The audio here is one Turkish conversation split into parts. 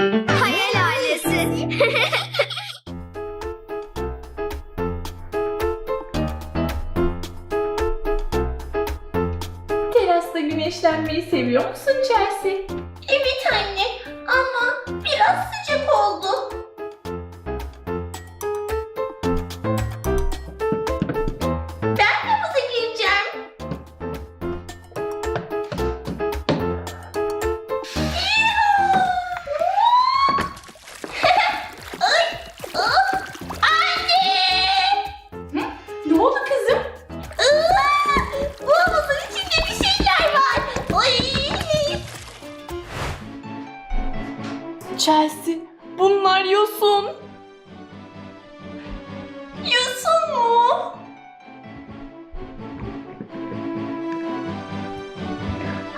Hayal ailesi. Terasta güneşlenmeyi seviyor musun Chelsea? evet anne Chelsea, bunlar yosun. Yosun mu?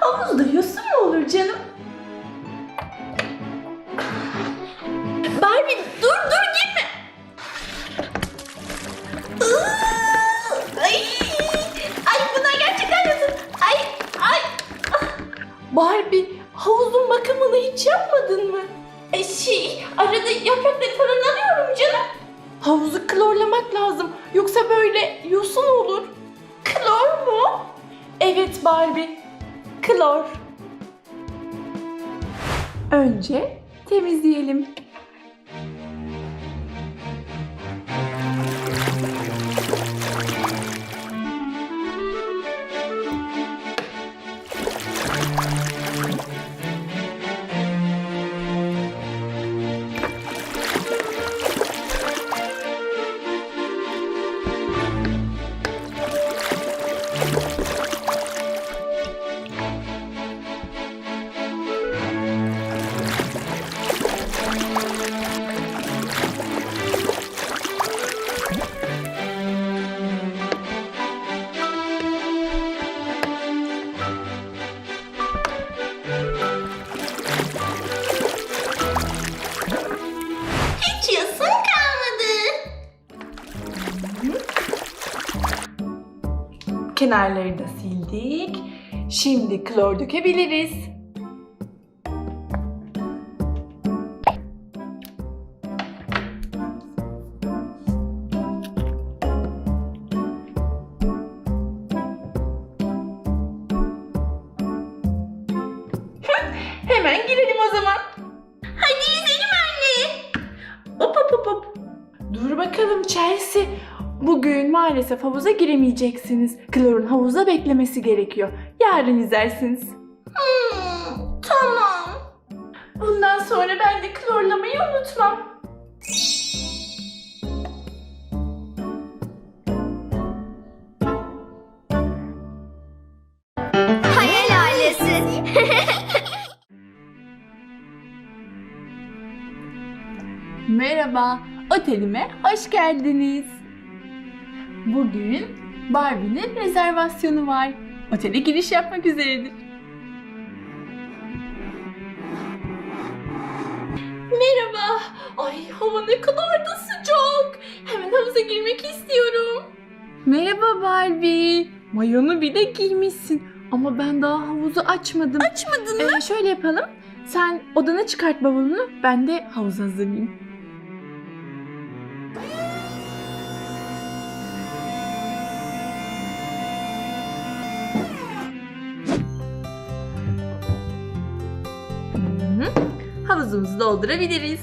Havuzda yosun mu olur canım? Barbie dur dur gitme. Iıı, Ay! Ay bunlar gerçekten yosun. Ay ay. Barbie, havuzun bakımını hiç yapmadın mı? E, şey arada yaprakları falan alıyorum canım. Havuzu klorlamak lazım. Yoksa böyle yosun olur. Klor mu? Evet Barbie, klor. Önce temizleyelim. Hiç yosun kalmadı. Kenarları da sildik. Şimdi klor dökebiliriz. Hemen girelim o zaman. Hop hop. Dur bakalım Chelsea. Bugün maalesef havuza giremeyeceksiniz. Klor'un havuzda beklemesi gerekiyor. Yarın yüzersiniz. Hmm, tamam. Bundan sonra ben de klorlamayı unutmam. Merhaba, otelime hoş geldiniz. Bugün Barbie'nin rezervasyonu var. Otele giriş yapmak üzeredir. Merhaba. Ay hava ne kadar da sıcak. Hemen havuza girmek istiyorum. Merhaba Barbie. Mayonu bir de giymişsin. Ama ben daha havuzu açmadım. Açmadın mı? Ee, şöyle yapalım. Sen odana çıkart bavulunu. Ben de havuz hazırlayayım. Havuzumuzu doldurabiliriz.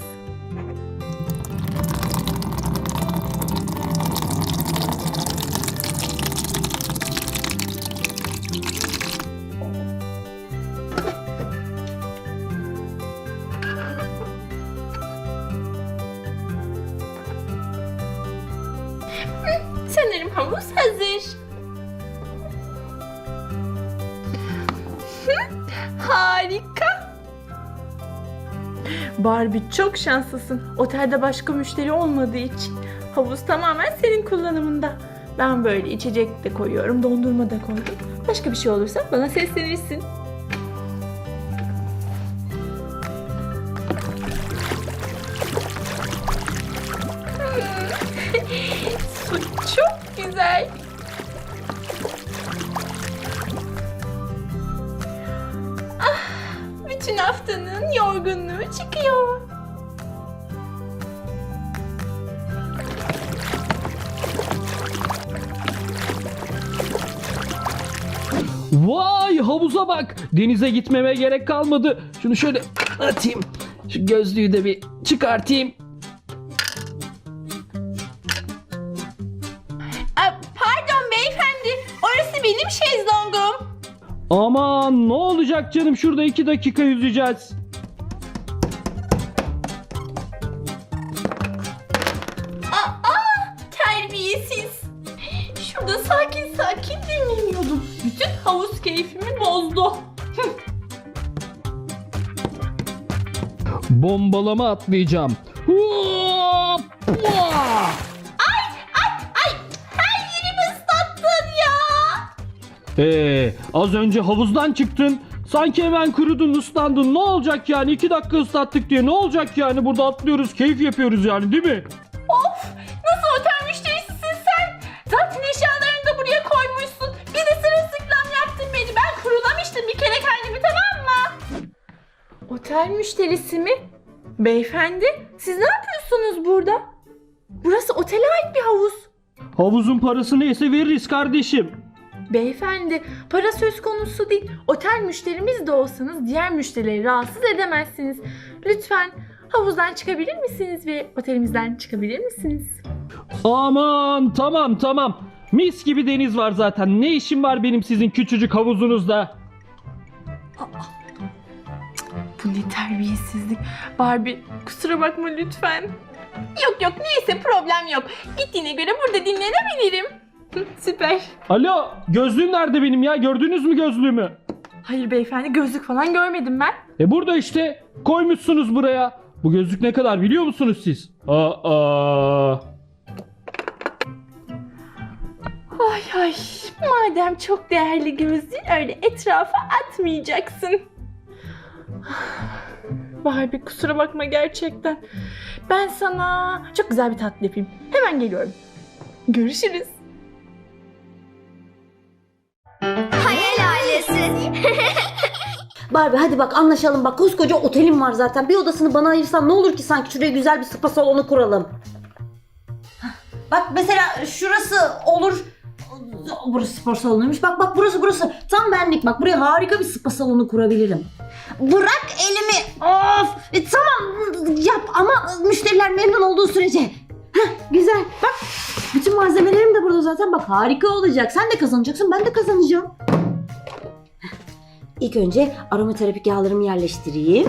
Barbie çok şanslısın. Otelde başka müşteri olmadığı için havuz tamamen senin kullanımında. Ben böyle içecek de koyuyorum, dondurma da koydum. Başka bir şey olursa bana seslenirsin. Bütün haftanın yorgunluğu çıkıyor. Vay havuza bak. Denize gitmeme gerek kalmadı. Şunu şöyle atayım. Şu gözlüğü de bir çıkartayım. Aa, pardon beyefendi. Orası benim şezlongum. Aman ne olacak canım şurada iki dakika yüzeceğiz. Aa, terbiyesiz. Şurada sakin sakin dinleniyordum. Bütün havuz keyfimi bozdu. Bombalama atlayacağım. Hoppa! Ee, az önce havuzdan çıktın. Sanki hemen kurudun, ıslandın. Ne olacak yani? iki dakika ıslattık diye. Ne olacak yani? Burada atlıyoruz, keyif yapıyoruz yani değil mi? Of nasıl otel müşterisisin sen? Zaten eşyalarını da buraya koymuşsun. Bir de sırılsıklam yaptın beni. Ben kurulamıştım bir kere kendimi tamam mı? Otel müşterisi mi? Beyefendi siz ne yapıyorsunuz burada? Burası otele ait bir havuz. Havuzun parası neyse veririz kardeşim. Beyefendi para söz konusu değil. Otel müşterimiz de olsanız diğer müşterileri rahatsız edemezsiniz. Lütfen havuzdan çıkabilir misiniz ve otelimizden çıkabilir misiniz? Aman tamam tamam. Mis gibi deniz var zaten. Ne işim var benim sizin küçücük havuzunuzda? Bu ne terbiyesizlik. Barbie kusura bakma lütfen. Yok yok neyse problem yok. Gittiğine göre burada dinlenebilirim. Süper. Alo gözlüğüm nerede benim ya? Gördünüz mü gözlüğümü? Hayır beyefendi gözlük falan görmedim ben. E burada işte koymuşsunuz buraya. Bu gözlük ne kadar biliyor musunuz siz? Aa. Ay ay madem çok değerli gözlüğün öyle etrafa atmayacaksın. Barbie kusura bakma gerçekten. Ben sana çok güzel bir tatlı yapayım. Hemen geliyorum. Görüşürüz. Barbie hadi bak anlaşalım bak koskoca otelim var zaten. Bir odasını bana ayırsan ne olur ki sanki şuraya güzel bir spa salonu kuralım. Bak mesela şurası olur. Burası spor salonuymuş. Bak bak burası burası. Tam benlik bak buraya harika bir spa salonu kurabilirim. Bırak elimi. Of. E, tamam yap ama müşteriler memnun olduğu sürece. Heh, güzel. Bak bütün malzemelerim de burada zaten. Bak harika olacak. Sen de kazanacaksın ben de kazanacağım. İlk önce aromaterapik yağlarımı yerleştireyim.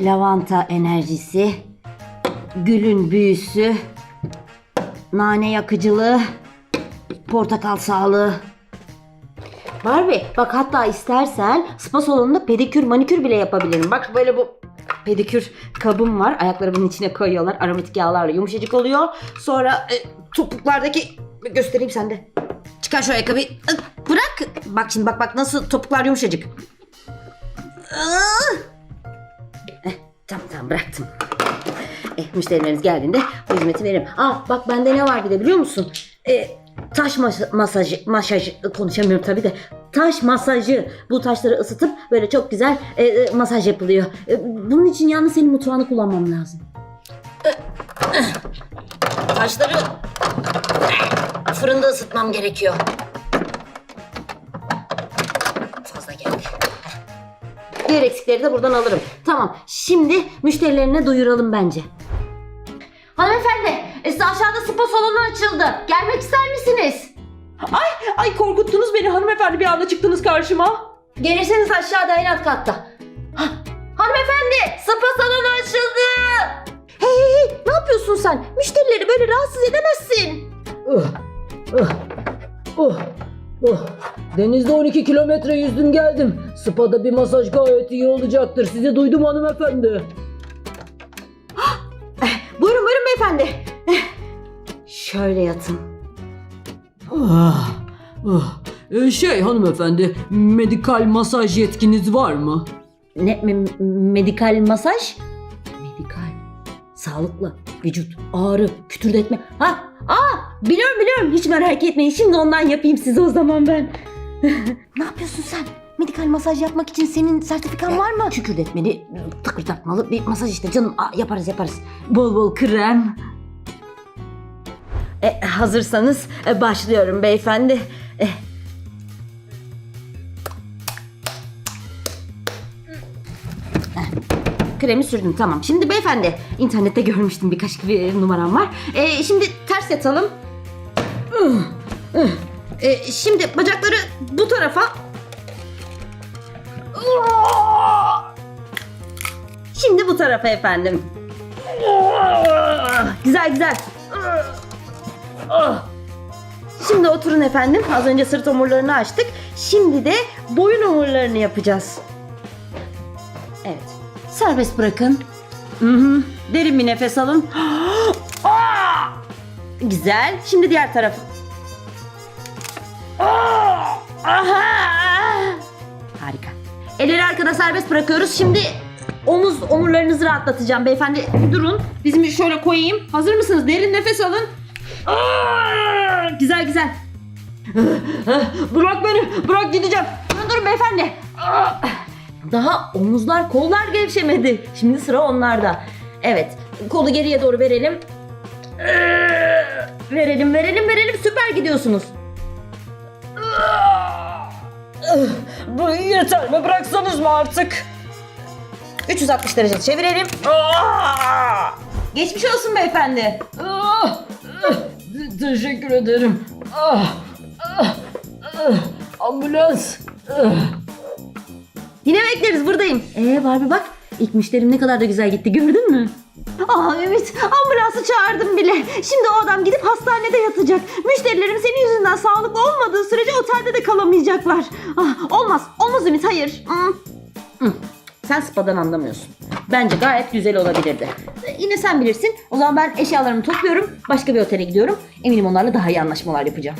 Lavanta enerjisi, gülün büyüsü, nane yakıcılığı, portakal sağlığı. Barbie bak hatta istersen spa salonunda pedikür manikür bile yapabilirim. Bak böyle bu pedikür kabım var. Ayakları bunun içine koyuyorlar. Aromatik yağlarla yumuşacık oluyor. Sonra e, topuklardaki göstereyim sende. Çıkar şu ayakkabıyı. Bırak. Bak şimdi bak bak nasıl topuklar yumuşacık. Eh, tamam tamam bıraktım. Eh, müşterileriniz geldiğinde o hizmeti veririm. Aa bak bende ne var bir de biliyor musun? Eh, taş mas- masajı, masajı konuşamıyorum tabii de. Taş masajı. Bu taşları ısıtıp böyle çok güzel eh, eh, masaj yapılıyor. Eh, bunun için yalnız senin mutfağını kullanmam lazım. Eh, eh. Taşları fırında ısıtmam gerekiyor. Fazla geldi. Diğer eksikleri de buradan alırım. Tamam. Şimdi müşterilerine duyuralım bence. Hanımefendi, e, size aşağıda spa salonu açıldı. Gelmek ister misiniz? Ay korkuttunuz beni hanımefendi bir anda çıktınız karşıma. Gelirseniz aşağıda en alt katta. Hah, Hanımefendi, spa salonu açıldı. Hey, hey, hey, ne yapıyorsun sen? Müşterileri böyle rahatsız edemezsin. Uh, uh, uh, uh. Denizde 12 kilometre yüzdüm geldim. Spa'da bir masaj gayet iyi olacaktır. Sizi duydum hanımefendi. Buyurun buyurun beyefendi. Eh, Şöyle yatın. Ah, ah. Ee, Şey hanımefendi, medikal masaj yetkiniz var mı? Ne me- medikal masaj? Medikal. Sağlıklı. Vücut ağrı, kütürdetme. Ha, aa biliyorum biliyorum. Hiç merak etmeyin. Şimdi ondan yapayım size o zaman ben. ne yapıyorsun sen? medikal masaj yapmak için senin sertifikan var mı? Kükürdetmeli, tıkırdatmalı bir masaj işte canım. Aa, yaparız yaparız. Bol bol krem. E, hazırsanız e, başlıyorum beyefendi. E. Kremi sürdüm tamam. Şimdi beyefendi internette görmüştüm birkaç bir numaram var. E, şimdi ters yatalım. E, şimdi bacakları bu tarafa. Şimdi bu tarafa efendim. Güzel güzel. Şimdi oturun efendim. Az önce sırt omurlarını açtık. Şimdi de boyun omurlarını yapacağız. Evet. Serbest bırakın. Hı hı. Derin bir nefes alın. Güzel. Şimdi diğer taraf. Aha! Harika. Elleri arkada serbest bırakıyoruz. Şimdi omuz omurlarınızı rahatlatacağım beyefendi. Durun. Dizimi şöyle koyayım. Hazır mısınız? Derin nefes alın. Aa! Güzel güzel. bırak beni. Bırak gideceğim. Durun durun beyefendi. Aa! Daha omuzlar, kollar gevşemedi. Şimdi sıra onlarda. Evet. Kolu geriye doğru verelim. Verelim, verelim, verelim. Süper gidiyorsunuz. Bu yeter mi? Bıraksanız mı artık? 360 derece çevirelim. Geçmiş olsun beyefendi. Teşekkür ederim. Ah, ah, ah, Ambulans. Yine bekleriz buradayım. Ee Barbie bak ilk müşterim ne kadar da güzel gitti gördün mü? Aa evet ambulansı çağırdım bile. Şimdi o adam gidip hastanede yatacak. Müşterilerim senin yüzünden sağlıklı olmadığı sürece otelde de kalamayacaklar. Ah, olmaz olmaz Ümit hayır. Hmm. Hmm. Sen spadan anlamıyorsun. Bence gayet güzel olabilirdi. Ee, Yine sen bilirsin. O zaman ben eşyalarımı topluyorum. Başka bir otele gidiyorum. Eminim onlarla daha iyi anlaşmalar yapacağım.